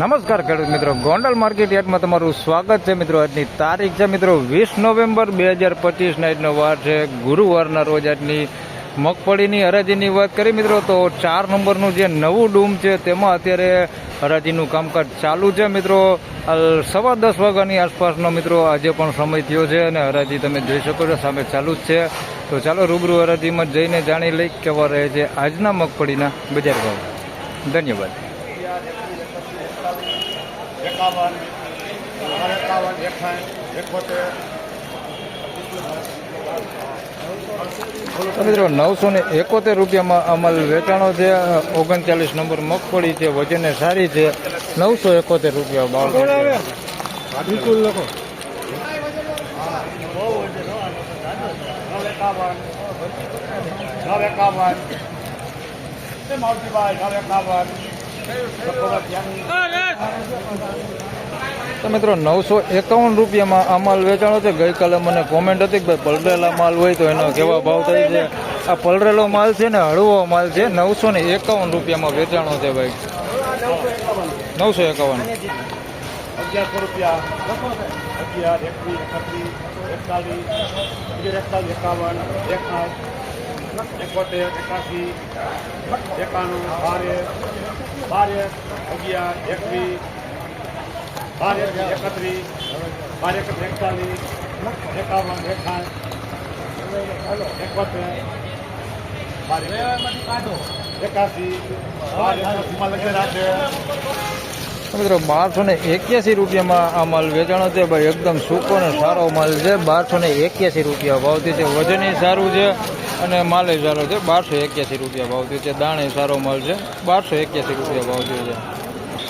નમસ્કાર ખેડૂત મિત્રો. ગોંડલ માર્કેટ યાર્ડમાં તમારું સ્વાગત છે મિત્રો. આજની તારીખ છે મિત્રો વીસ નવેમ્બર બે હજાર પચીસ નાઇટનો વાર છે. ગુરુવારના રોજ આજની મગફળીની હરાજીની વાત કરી મિત્રો, તો ચાર નંબરનું જે નવું ડૂમ છે તેમાં અત્યારે હરાજીનું કામકાજ ચાલુ છે મિત્રો. સવા દસ વાગ્યાની આસપાસનો મિત્રો આજે પણ સમય થયો છે અને હરાજી તમે જોઈ શકો છો, સામે ચાલુ જ છે. તો ચાલો રૂબરૂ હરાજીમાં જઈને જાણી લઈ કેવા રહે છે આજના મગફળીના બજાર ભાવ. ધન્યવાદ. એકાવન એકાવન એકાવન એકોતેર. મિત્રો નવસો ને એકોતેર રૂપિયામાં અમલ વેચાણો છે. ઓગણચાલીસ નંબર મગફળી છે વજને સારી છે. નવસો એકોતેર રૂપિયા ભાવ. બિલકુલ લખો. નવ એકાવન નવ એકાવન એ માવજીભાઈ નવ એકાવન તો મિત્રો નવસો એકાવન રૂપિયામાં આ માલ વેચાણો છે. ગઈકાલે મને કોમેન્ટ હતી કે ભાઈ પલરેલા માલ હોય તો એનો કેવા ભાવ થાય છે. આ પલરેલો માલ છે ને, હળવો માલ છે. નવસો ને એકાવન રૂપિયામાં વેચાણો છે ભાઈ. નવસો એકાવન. રૂપિયા. અગિયાર, એકવીસ એકાવન એકાસી, એકાણું બારે બારે અગિયાર, એકવીસ મિત્રો, બારસો ને એક્યાસી રૂપિયામાં આ માલ વેચાણો છે. ભાઈ, એકદમ સૂકો અને સારો માલ છે. બારસો ને એક્યાસી રૂપિયા ભાવથી છે. વજન સારું છે અને માલે સારો છે. બારસો એક્યાસી રૂપિયા ભાવથી છે. દાણે સારો માલ છે. બારસો એક્યાસી રૂપિયા ભાવથી છે.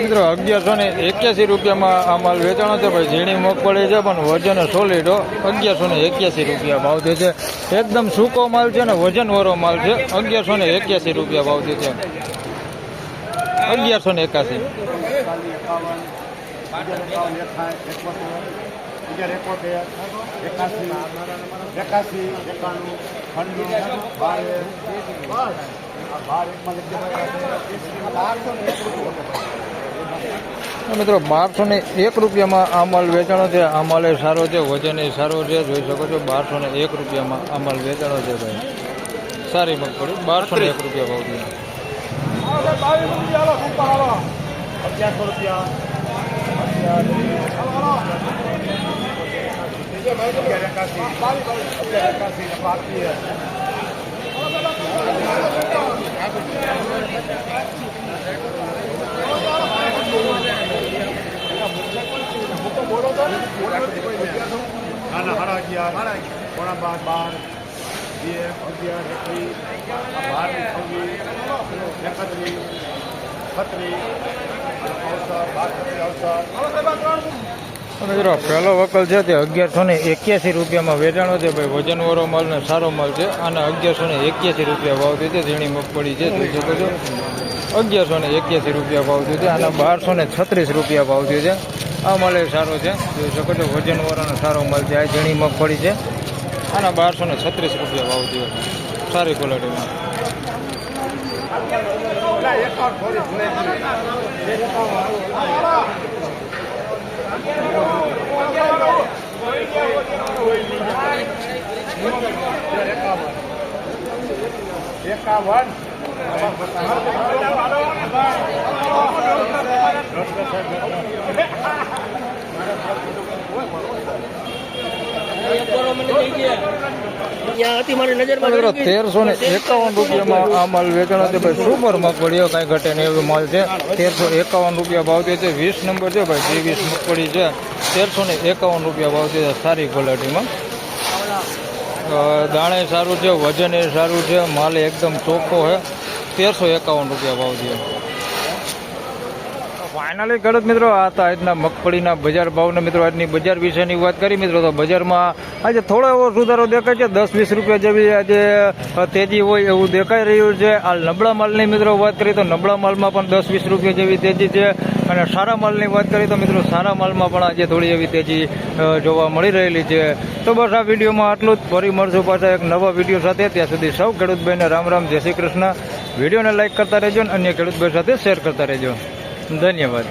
મિત્રો, અગિયારસો ને એક્યાસી રૂપિયામાં આ માલ વેચાણો છે. ભાઈ, ઝીણી મગફળી છે, પણ વજન સોલિડ અગિયારસો ને એક્યાસી રૂપિયા ભાવ દે છે. એકદમ સૂકો માલ છે ને વજનવાળો માલ છે. અગિયારસો ને એક્યાસી રૂપિયા ભાવ દે છે. અગિયારસો ને એકાસી. એકાસી એકાસી, એકાણું મિત્રો બારસો ને એક રૂપિયામાં આ માલ વેચાણો છે. આ માલ સારો છે, વજન એ સારો છે. જોઈ શકો છો બારસો ને એક રૂપિયામાં આ માલ વેચાણો છે ભાઈ. સારી મગફળી બારસો ને એક રૂપિયા ભાવ અગિયારસો રૂપિયા અગિયાર એકાસી અગિયાર એકાસી બાકી ના ના સાડા બાર બાર બે અગિયાર એકવીસ બાર છવ્વીસ એકત્રીસ અવસર બાર અવસર મિત્રો, પહેલો વકલ છે તે અગિયારસો ને એક્યાસી રૂપિયામાં વેચાણો છે. ભાઈ, વજનવાળો માલ ને સારો માલ છે અને અગિયારસો ને એક્યાસી રૂપિયા ભાવથી છે. ઝીણી મગફળી છે. જોઈ શકો છો. અગિયારસો ને એક્યાસી રૂપિયા ભાવથી છે અને બારસો ને છત્રીસ રૂપિયા ભાવથી છે. આ માલ સારો છે. જોઈ શકો છો, વજનવાળાનો સારો માલ છે. આ ઝીણી મગફળી છે આના બારસો ને છત્રીસ રૂપિયા ભાવ છે. સારી ક્વોલિટીમાં એકાવન. મિત્રો તેરસો ને એકાવન રૂપિયામાં આ માલ વેચાણો છે ભાઈ સુપર મગફળીઓ કાંઈ ઘટે નહીં એવો માલ છે. તેરસો એકાવન રૂપિયા ભાવ છે. વીસ નંબર છે ભાઈ જે વીસ મગફળી છે. તેરસો ને એકાવન રૂપિયા ભાવ છે. સારી ક્વોલિટીમાં. દાણે સારું છે વજન એ સારું છે. માલ એકદમ ચોખ્ખો છે. તેરસો એકાવન રૂપિયા ભાવ છે. ફાઇનલી ખેડૂત મિત્રો, આ તો આજના મગફળીના બજાર ભાવના મિત્રો, આજની બજાર વિશેની વાત કરી મિત્રો, તો બજારમાં આજે થોડો એવો સુધારો દેખાય છે, દસ વીસ રૂપિયા જેવી આજે તેજી હોય એવું દેખાઈ રહ્યું છે. આ નબળા માલની મિત્રો વાત કરીએ તો નબળા માલમાં પણ દસ વીસ રૂપિયા જેવી તેજી છે અને સારા માલની વાત કરીએ તો મિત્રો, સારા માલમાં પણ આજે થોડી એવી તેજી જોવા મળી રહેલી છે. તો બસ આ વિડીયોમાં આટલું જ. ફરી મળશું પાછા એક નવા વીડિયો સાથે. ત્યાં સુધી સૌ ખેડૂતભાઈને રામ રામ, જય શ્રી કૃષ્ણ. વિડીયોને લાઇક કરતા રહેજો અને અન્ય ખેડૂતભાઈ સાથે શેર કરતા રહેજો. ધન્યવાદ.